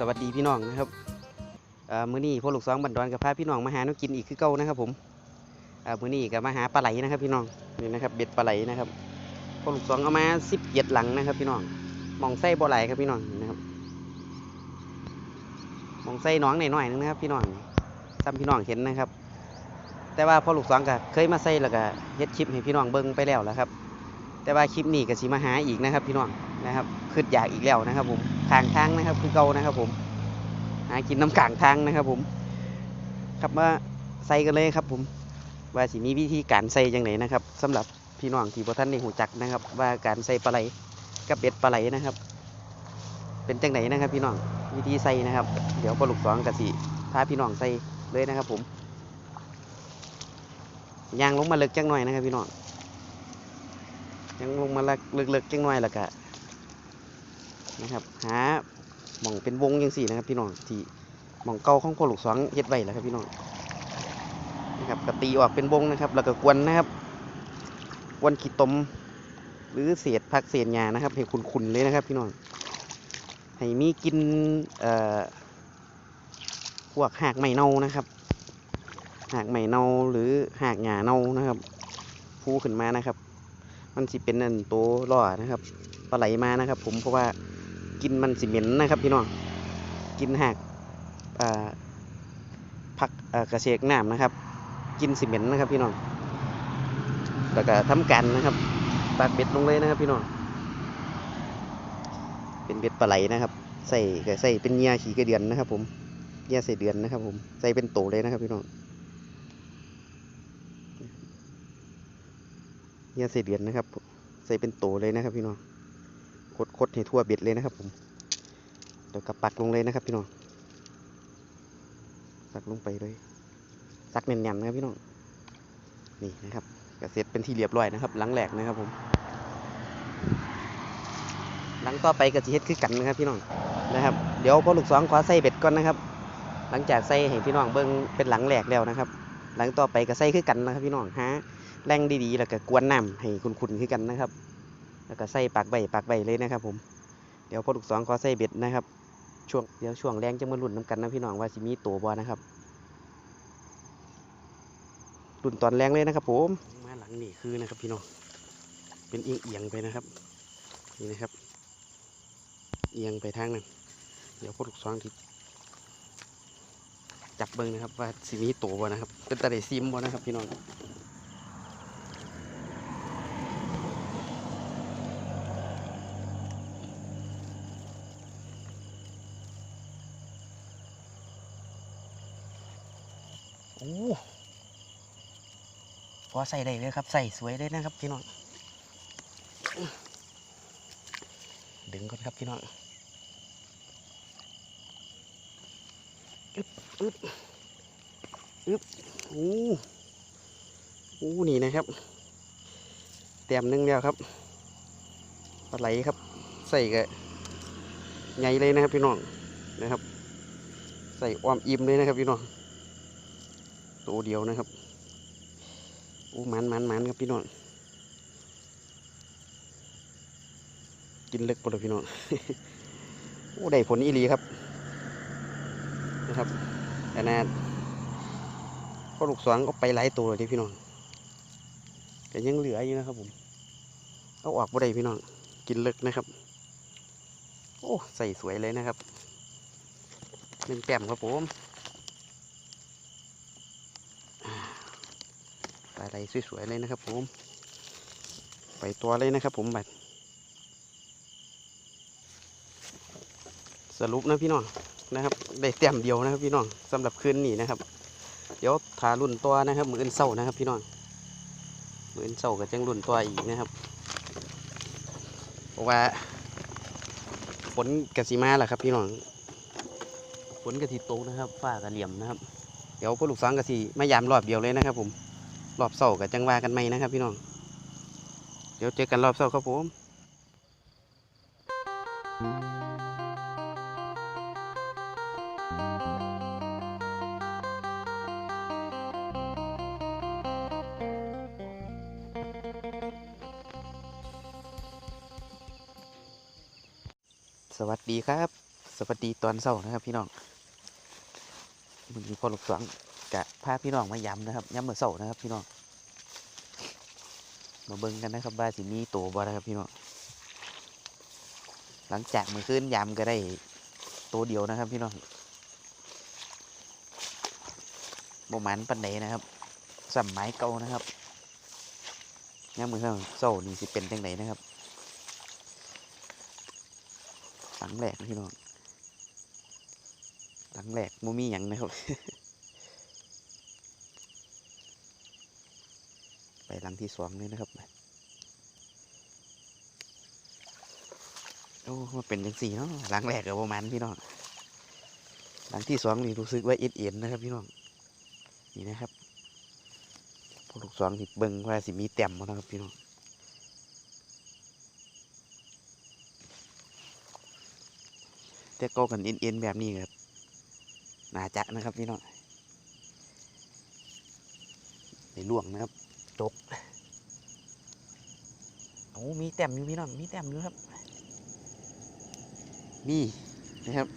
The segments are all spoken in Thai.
สวัสดีพี่น้องนะครับมื้อนี้พ่อลูกสองบันดอนกับพาพี่น้องมาหาแนวกินอีกคือเก่านะครับ ผมมื้อนี้ก็มาหาปลาไหลนะครับ พี่น้องนี่นะครับ เบ็ดปลาไหลนะครับพ่อลูกสองเอามาสิบเจ็ดหลังนะครับ พี่น้องมองไส้บ่ไหลครับพี่น้องนะครับมองไส้น้องหน่อยๆนึงนะครับ พี่น้องซ้ำพี่น้องเห็นนะครับ แต่ว่าพ่อลูกสองก็เคยมาใส่แล้วก็เฮ็ดคลิปให้พี่น้องเบิ่งไปแล้วแล้วครับ แต่ว่าคลิปนี้ก็สิมาหาอีกนะครับ พี่น้องนะครับขึ้นอยากอีกแล้วนะครับผม ทางทางนะครับคือเก่านะครับ ผมหากินน้ำกลางทางนะครับ ผมครับมาใส่กันเลยครับ ผมว่าสิมีวิธีการใส่จังไหนะครับสำหรับพี่น้องที่บ่ท่านได้หูจักนะครับ ว่าการใส่ปลาไหลกับเบ็ดปลาไหลนะครับ เป็นจังไหนนะครับ พี่น้องวิธีใส่นะครับ เดี๋ยวปลาลูกสองกะสิพาพี่น้องใส่เลยนะครับ ผมยางลงมาเลึกจังหน่อยนะครับ พี่น้องยังลงมาเลึกๆจังหน่อยแล้วก็ นะครับ หาหม่องเป็นวงยังสี่นะครับพี่น้องที่หม่องเก่าของพ่อลูกสองเฮ็ดไว้แล้วครับพี่น้องนะครับก็ตีออกเป็นวงนะครับ แล้วก็กวนนะครับกวนขี้ตม หรือเศษผักเศษหญ้านะครับให้ขุนๆเลยนะครับ พี่น้องให้มีกินเอ่อพวกหากไม้เน่านะครับหากไม้เน่าหรือหากหญ้าเน่านะครับพูขึ้นมานะครับ มันสิเป็นอันตัวล่อนะครับปลาไหลมานะครับ ผมเพราะว่า กินมันสิเหม็นนะครับพี่น้องกินหากผักกระเชกน้ำนะครับ กินสิเหม็นนะครับพี่น้องแล้วก็ทำกันนะครับปากเบ็ดลงเลยนะครับพี่น้องเป็นเบ็ดปลาไหลนะครับ ใส่ใส่เป็นเหยื่อขี่กระเดือนนะครับ ผมเหยื่อใส่เดือนนะครับ ผมใส่เป็นโตเลยนะครับพี่น้องเหยื่อใส่เดือนนะครับ ใส่เป็นโตเลยนะครับพี่น้อง คดคดให้ทั่วเบ็ดเลยนะครับผมเดี๋ยวกับปักลงเลยนะครับพี่น้องปักลงไปเลยซักแน่นๆนะครับพี่น้องนี่นะครับก็เสร็จเป็นที่เรียบร้อยนะครับหลังแหลกนะครับผมหลังต่อไปก็จะเฮ็ดคือกันนะครับพี่น้องนะครับ เดี๋ยวพอลูกสองขอใส่เบ็ดก่อนนะครับ หลังจากใส่ให้พี่น้องเบิ่งเป็นหลังแหลกแล้วนะครับ หลังต่อไปก็ใส่คือกันนะครับพี่น้องหาแรงดีๆแล้วก็กวนน้ำให้คุณๆขึ้นกันนะครับ แล้วก็ใส่ปากใบปากใบเลยนะครับผม เดี๋ยวพอลูกสองขอใส่เบ็ดนะครับ ช่วงเดี๋ยวช่วงแรงจะมาลุ่นน้ำกันนะพี่น้องว่าสิมีตัวบอนะครับลุ่นตอนแรงเลยนะครับ ผม มาหลังนี่คือนะครับ พี่น้อง เป็นเอียงเอียงไปนะครับ นี่นะครับ เอียงไปทางนั้น เดี๋ยวพอลูกสองที่จับเบิ้งนะครับ ว่าสิมีตัวบอนะครับ เป็นตะไดซิมบอนะครับ พี่น้อง พอใส่ได้เลยครับ ใส่สวยเลยนะครับพี่น้อง ดึงก่อนครับพี่น้องอึบอึบอึบโอ้โอ้นี่นะครับเตรียมนึงแล้วครับปลาไหลครับ ใส่กะใหญ่เลยนะครับพี่น้องนะครับ ใส่อ้อมอิ่มเลยนะครับพี่น้อง ตัวเดียวนะครับโอ้มันมันมันครับพี่น้องกินเล็กปเลยพี่น้องโอ้ได้ผลอีหลีครับนะครับขนาดพ่อลูกสวงก็ไปหลายตัวเลยเด้พี่น้องแต่ยังเหลืออยู่นะครับผมเอาออกบ่ได้พี่น้องกินเล็กนะครับ โอ้ใส่สวยเลยนะครับหนึ่งแต้มครับผม ปลาไหลสวยๆเลยนะครับ ผม ไปตัวเลยนะครับ ผมบัดสรุปนะพี่น้องนะครับ ได้เต็มเดียวนะครับ พี่น้องสำหรับคืนนี้นะครับ เดี๋ยวทารุ่นตัวนะครับมืออื่นเศร้านะครับ พี่น้องมืออื่นเศร้าก็จังรุ่นตัวอีกนะครับเพราะว่าฝนกสิมาแหละครับ พี่น้องฝนกะทิตกนะครับฟ้ากระเหลี่ยมนะครับ เดี๋ยวพวกลูกสังกะสิมายามรอบเดียวเลยนะครับ ผม รอบเสาร์กับจังว่ากันไหมนะครับ พี่น้อง เดี๋ยวเจอกันรอบเสาร์ครับผมสวัสดีครับ สวัสดีตอนเช้านะครับพี่น้องมันมีพอลูกสวง กะพาพี่น้องมาย้ำนะครับย้ำเมื่อเช้านะครับพี่น้องมาเบิ่งกันนะครับว่าสิมีตัวบ่นะครับพี่น้องหลังจากมือคืนย้ำก็ได้ตัวเดียวนะครับพี่น้องบ่หมันปันใดนะครับสัมไม้เก่านะครับย้ำมือเช้าเช้านี่สิเป็นจังไดนะครับหลังแหลกนะพี่น้องหลังแหลกมมีหยังนะครับ ไป หลังที่สองเลยนะครับโอ้มาเป็นจังสี่เนาะหลังแรกกับประมาณพี่น้องหลังที่สองนี่รู้สึกว่าเอ็ดเอ็นนะครับพี่น้องนี่นะครับพวกลูกสองสิเบิ่งว่าสิมีเต็มบ่นะครับพี่น้องแต่ก็กันเอ็นๆแบบนี้ครับนาจะนะครับพี่น้องในล่วงนะครับ จกโอ้มีแต้มอยู่พี่น้อง มีแต้มอยู่ครับ มีนะครับ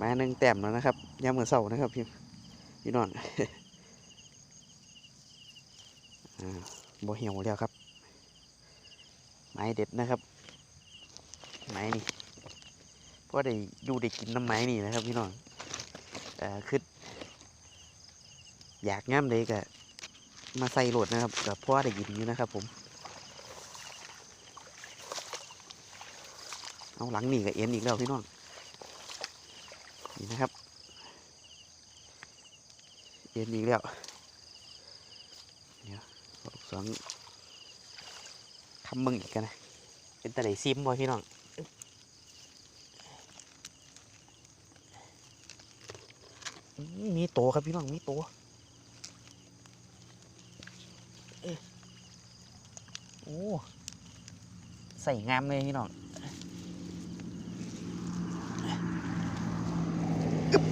มาหนึ่งแต้มแล้วนะครับยามมือเสาร์นะครับพี่พี่น้องบ่เหี่ยวแล้วครับ ไม้เด็ดนะครับ ไม้นี่เพราะได้อยู่ได้กินน้ำไม้นี่นะครับพี่น้องคือ อยากง่ามเลยกะมาใส่โหลดนะครับกับพ่อได้กินอยู่นะครับ ผม เอาหลังนี่กับเอ็นอีกแล้วพี่น้องนี่นะครับ เอ็นอีกแล้วเดี๋ยวสองคำมึงอีกกันนะเป็นตะไลซิมบ่พี่น้องมีโตครับพี่น้องมีโตเอ๊ะโอ้ ใส่งามเลยพี่น้องอึ๊บ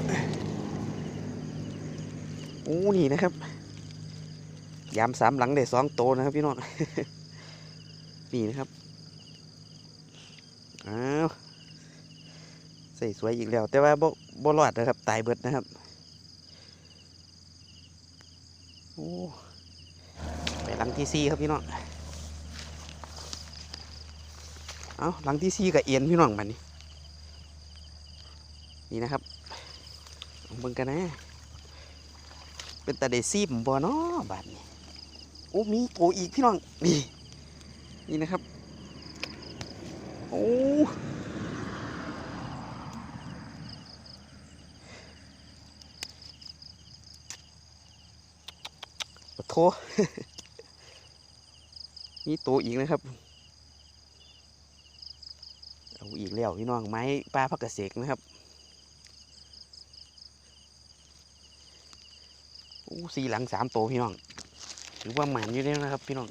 โอ้นี่นะครับ ยามสามหลังได้สองโตนะครับพี่น้อง นี่นะครับ อ้าวใส่สวยอีกแล้ว แต่ว่าบ่บ่รอดนะครับ ตายเบิดนะครับ โอ้ไปหลังที่สี่ครับพี่น้อง เอาหลังที่สี่กับเอียนพี่น้องบัดนี้นี่นะครับเอาเบิ่งกันนะ เป็นตาเดซีมบ่เนาะบัดนี้โอ้มีโกอีกพี่น้องนี่นี่นะครับโอ้โทมีตัวอีกนะครับ อีกแล้วพี่น้องไม้ปลาพักกระเสกนะครับโอ้สี่หลังสามตัวพี่น้องถือว่าหมันอยู่แล้วนะครับ พี่น้อง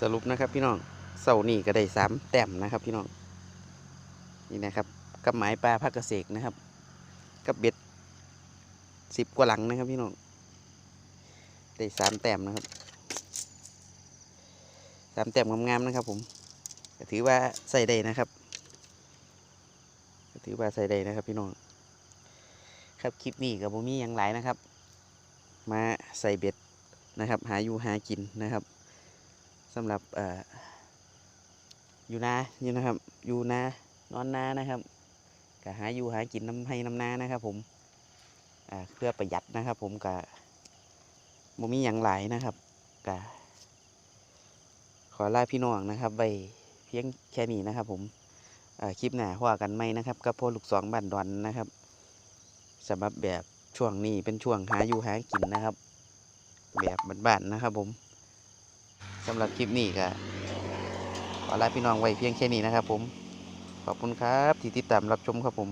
สรุปนะครับพี่น้องเสานี่ก็ได้สามแต้มนะครับพี่น้องนี่นะครับกับหมายปลาพักเกษกนะครับ กับเบ็ดสิบกว่าหลังนะครับพี่น้อง ได้สามแต้มนะครับสามแต้มงามๆนะครับ ผมถือว่าใส่ได้นะครับถือว่าใส่ได้นะครับ พี่น้องครับคลิปนี้กับผมมีอย่างไรนะครับ มาใส่เบ็ดนะครับ หาอยู่หากินนะครับสำหรับเอ่ออยู่นาอยู่นะครับ อยู่นานอนนานะครับก็หาอยู่หากินน้ำให้น้ำนานะครับ ผมเพื่อประหยัดนะครับ ผมก็บ่ มีอย่างหลายนะครับก็ขอลาพี่น้องนะครับไว้เพียงแค่นี้นะครับ ผมคลิปหน้าว่ากันไหมนะครับกับพ่อลูกสองบ้านดอนนะครับสำหรับแบบช่วงนี้เป็นช่วงหาอยู่หากินนะครับ แบบบ้านๆนะครับ ผมสำหรับคลิปนี้ก็ขอลาพี่น้องไว้เพียงแค่นี้นะครับ ผมขอบคุณครับที่ติดตามรับชมครับผม